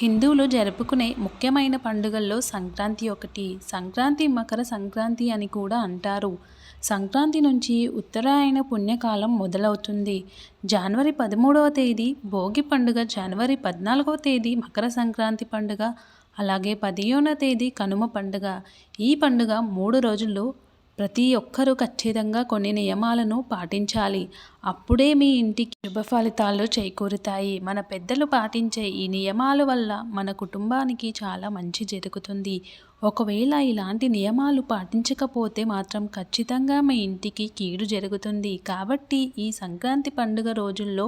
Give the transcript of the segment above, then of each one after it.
హిందువులు జరుపుకునే ముఖ్యమైన పండుగల్లో సంక్రాంతి ఒకటి. సంక్రాంతి మకర సంక్రాంతి అని కూడా అంటారు. సంక్రాంతి నుంచి ఉత్తరాయణ పుణ్యకాలం మొదలవుతుంది. జనవరి పదమూడవ తేదీ భోగి పండుగ జనవరి పద్నాలుగవ తేదీ మకర సంక్రాంతి పండుగ అలాగే పదిహేనవ తేదీ కనుమ పండుగ. ఈ పండుగ మూడు రోజుల్లో ప్రతి ఒక్కరూ ఖచ్చితంగా కొన్ని నియమాలను పాటించాలి. అప్పుడే మీ ఇంటికి శుభ ఫలితాలు చేకూరుతాయి. మన పెద్దలు పాటించే ఈ నియమాల వల్ల మన కుటుంబానికి చాలా మంచి జరుగుతుంది. ఒకవేళ ఇలాంటి నియమాలు పాటించకపోతే మాత్రం ఖచ్చితంగా మీ ఇంటికి కీడు జరుగుతుంది. కాబట్టి ఈ సంక్రాంతి పండుగ రోజుల్లో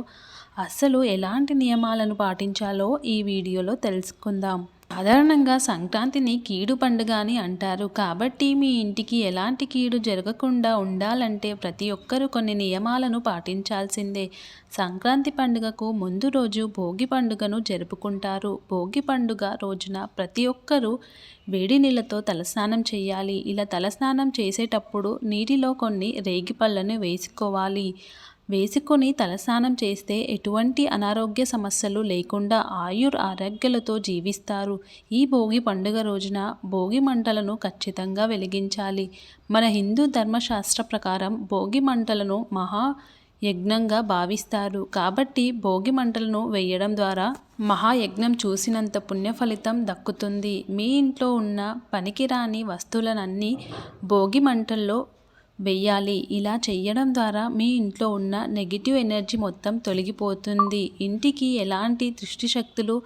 అస్సలు ఎలాంటి నియమాలను పాటించాలో ఈ వీడియోలో తెలుసుకుందాం. సాధారణంగా సంక్రాంతిని కీడు పండుగ అని అంటారు. కాబట్టి మీ ఇంటికి ఎలాంటి కీడు జరగకుండా ఉండాలంటే ప్రతి ఒక్కరూ కొన్ని నియమాలను పాటించాల్సిందే. సంక్రాంతి పండుగకు ముందు రోజు భోగి పండుగను జరుపుకుంటారు. భోగి పండుగ రోజున ప్రతి ఒక్కరూ వేడి నీళ్ళతో తలస్నానం చేయాలి. ఇలా తలస్నానం చేసేటప్పుడు నీటిలో కొన్ని రేగి పళ్ళను వేసుకోవాలి. వేసుకొని తలస్నానం చేస్తే ఎటువంటి అనారోగ్య సమస్యలు లేకుండా ఆయుర్ ఆరోగ్యాలతో జీవిస్తారు. ఈ భోగి పండుగ రోజున భోగి మంటలను ఖచ్చితంగా వెలిగించాలి. మన హిందూ ధర్మశాస్త్ర ప్రకారం భోగి మంటలను మహా యజ్ఞంగా భావిస్తారు. కాబట్టి భోగి మంటలను వేయడం ద్వారా మహాయజ్ఞం చూసినంత పుణ్య ఫలితం దక్కుతుంది. మీ ఇంట్లో ఉన్న పనికిరాని వస్తువులనన్నీ భోగి మంటల్లో వెయ్యాలి. ఇలా చేయడం ద్వారా మీ ఇంట్లో ఉన్న నెగిటివ్ ఎనర్జీ మొత్తం తొలగిపోతుంది. ఇంటికి ఎలాంటి దృష్టి శక్తులు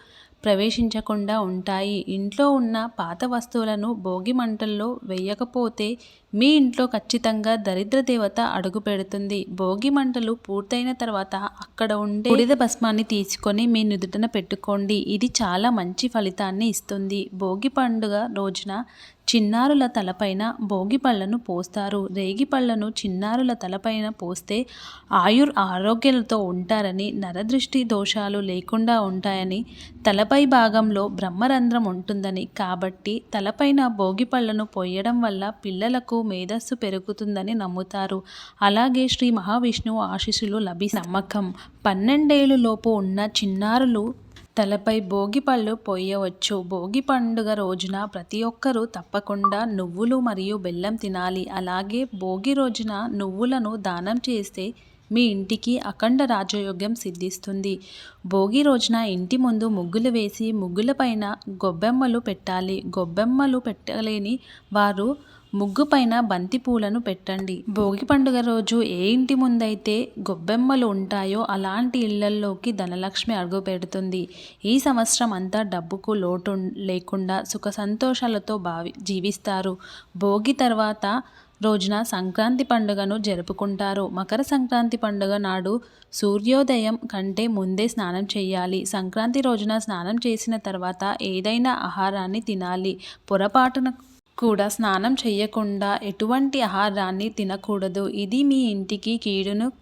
ప్రవేశించకుండా ఉంటాయి. ఇంట్లో ఉన్న పాత వస్తువులను భోగి మంటల్లో వేయకపోతే మీ ఇంట్లో ఖచ్చితంగా దరిద్ర దేవత అడుగు పెడుతుంది. భోగి మంటలు పూర్తయిన తర్వాత అక్కడ ఉండే బూడిద భస్మాన్ని తీసుకొని మీ నుదుటన పెట్టుకోండి. ఇది చాలా మంచి ఫలితాన్ని ఇస్తుంది. భోగి పండుగ రోజున చిన్నారుల తలపైన భోగిపళ్ళను పోస్తారు. రేగిపళ్ళను చిన్నారుల తలపైన పోస్తే ఆయుర్ ఆరోగ్యాలతో ఉంటారని నరదృష్టి దోషాలు లేకుండా ఉంటాయని తలపై భాగంలో బ్రహ్మరంధ్రం ఉంటుందని. కాబట్టి తలపైన భోగిపళ్ళను పోయడం వల్ల పిల్లలకు మేధస్సు పెరుగుతుందని నమ్ముతారు. అలాగే శ్రీ మహావిష్ణువు ఆశీస్సులు లభి నమ్మకం. పన్నెండేళ్ళు లోపు ఉన్న చిన్నారులు తలపై భోగి పళ్ళు పోయవచ్చు. భోగి పండుగ రోజున ప్రతి ఒక్కరూ తప్పకుండా నువ్వులు మరియు బెల్లం తినాలి. అలాగే భోగి రోజున నువ్వులను దానం చేస్తే మీ ఇంటికి అఖండ రాజయోగ్యం సిద్ధిస్తుంది. భోగి రోజున ఇంటి ముందు ముగ్గులు వేసి ముగ్గుల పైన గొబ్బెమ్మలు పెట్టాలి. గొబ్బెమ్మలు పెట్టలేని వారు ముగ్గు పైన బంతి పూలను పెట్టండి. భోగి పండుగ రోజు ఏ ఇంటి ముందైతే గొబ్బెమ్మలు ఉంటాయో అలాంటి ఇళ్ళల్లోకి ధనలక్ష్మి అడుగు పెడుతుంది. ఈ సంవత్సరం అంతా డబ్బుకు లోటు లేకుండా సుఖ సంతోషాలతో భావి జీవిస్తారు. భోగి తర్వాత రోజున సంక్రాంతి పండుగను జరుపుకుంటారు. మకర సంక్రాంతి పండుగ నాడు సూర్యోదయం కంటే ముందే స్నానం చేయాలి. సంక్రాంతి రోజున స్నానం చేసిన తర్వాత ఏదైనా ఆహారాన్ని తినాలి. పొరపాటున కూడా స్నానం చేయకుండా ఎటువంటి ఆహారాన్ని తినకూడదు. ఇది మీ ఇంటికి కీడును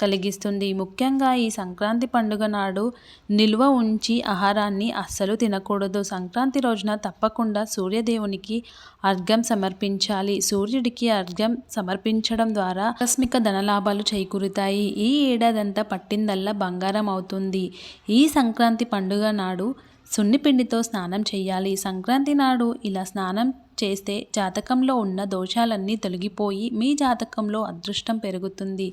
కలిగిస్తుంది. ముఖ్యంగా ఈ సంక్రాంతి పండుగ నాడు నిల్వ ఉంచి ఆహారాన్ని అస్సలు తినకూడదు. సంక్రాంతి రోజున తప్పకుండా సూర్యదేవునికి అర్ఘం సమర్పించాలి. సూర్యుడికి అర్ఘం సమర్పించడం ద్వారా ఆకస్మిక ధనలాభాలు చేకూరుతాయి. ఈ ఏడాదంతా పట్టిందల్లా బంగారం అవుతుంది. ఈ సంక్రాంతి పండుగ నాడు సున్నిపిండితో స్నానం చేయాలి సంక్రాంతి నాడు ఇలా స్నానం చేస్తే జాతకంలో ఉన్న దోషాలన్నీ తొలగిపోయి మీ జాతకంలో అదృష్టం పెరుగుతుంది.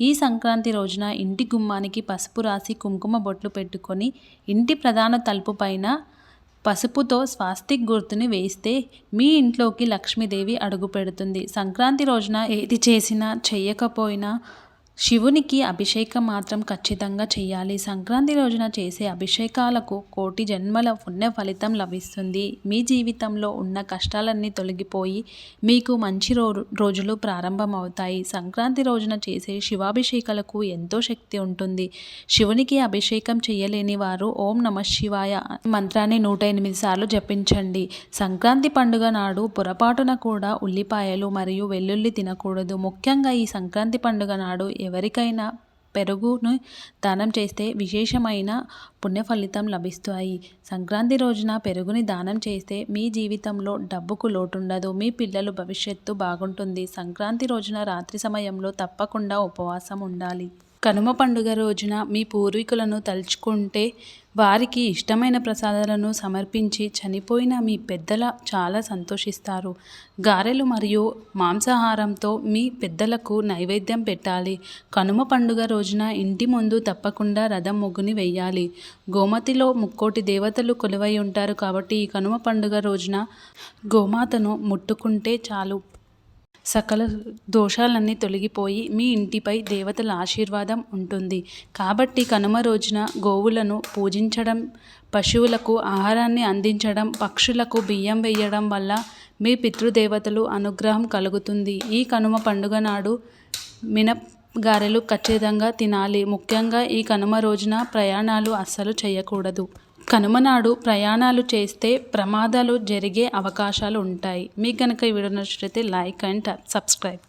ఈ సంక్రాంతి రోజున ఇంటి గుమ్మానికి పసుపు రాసి కుంకుమ బొట్లు పెట్టుకొని ఇంటి ప్రధాన తలుపు పైన పసుపుతో స్వాస్తిక్ గుర్తుని వేస్తే మీ ఇంట్లోకి లక్ష్మీదేవి అడుగు పెడుతుంది. సంక్రాంతి రోజున ఏది చేసినా చేయకపోయినా శివునికి అభిషేకం మాత్రం ఖచ్చితంగా చేయాలి. సంక్రాంతి రోజున చేసే అభిషేకాలకు కోటి జన్మల పుణ్య ఫలితం లభిస్తుంది. మీ జీవితంలో ఉన్న కష్టాలన్నీ తొలగిపోయి మీకు మంచి రో రోజులు ప్రారంభమవుతాయి. సంక్రాంతి రోజున చేసే శివాభిషేకాలకు ఎంతో శక్తి ఉంటుంది. శివునికి అభిషేకం చేయలేని వారు ఓం నమ శివాయ మంత్రాన్ని నూట ఎనిమిది సార్లు జపించండి. సంక్రాంతి పండుగ నాడు పొరపాటున కూడా ఉల్లిపాయలు మరియు వెల్లుల్లి తినకూడదు. ముఖ్యంగా ఈ సంక్రాంతి పండుగ నాడు ఎవరికైనా పెరుగును దానం చేస్తే విశేషమైన పుణ్య ఫలితం లభిస్తాయి. సంక్రాంతి రోజున పెరుగుని దానం చేస్తే మీ జీవితంలో డబ్బుకు లోటుండదు మీ పిల్లలు భవిష్యత్తు బాగుంటుంది. సంక్రాంతి రోజున రాత్రి సమయంలో తప్పకుండా ఉపవాసం ఉండాలి. కనుమ పండుగ రోజున మీ పూర్వీకులను తలుచుకుంటే వారికి ఇష్టమైన ప్రసాదాలను సమర్పించి చనిపోయిన మీ పెద్దల చాలా సంతోషిస్తారు. గారెలు మరియు మాంసాహారంతో మీ పెద్దలకు నైవేద్యం పెట్టాలి. కనుమ పండుగ రోజున ఇంటి ముందు తప్పకుండా రథం ముగ్గుని వెయ్యాలి గోమతిలో ముక్కోటి దేవతలు కొలువై ఉంటారు కాబట్టి ఈ కనుమ పండుగ రోజున గోమాతను ముట్టుకుంటే చాలు. సకల దోషాలన్నీ తొలగిపోయి మీ ఇంటిపై దేవతల ఆశీర్వాదం ఉంటుంది. కాబట్టి కనుమ రోజున గోవులను పూజించడం పశువులకు ఆహారాన్ని అందించడం పక్షులకు బియ్యం వేయడం వల్ల మీ పితృదేవతలు అనుగ్రహం కలుగుతుంది. ఈ కనుమ పండుగ నాడు మినప్ గారెలు ఖచ్చితంగా తినాలి. ముఖ్యంగా ఈ కనుమ రోజున ప్రయాణాలు అస్సలు చేయకూడదు. కనుమనాడు ప్రయాణాలు చేస్తే ప్రమాదాలు జరిగే అవకాశాలు ఉంటాయి. మీకు కనుక ఈ వీడియో నచ్చితే లైక్ అండ్ సబ్స్క్రైబ్.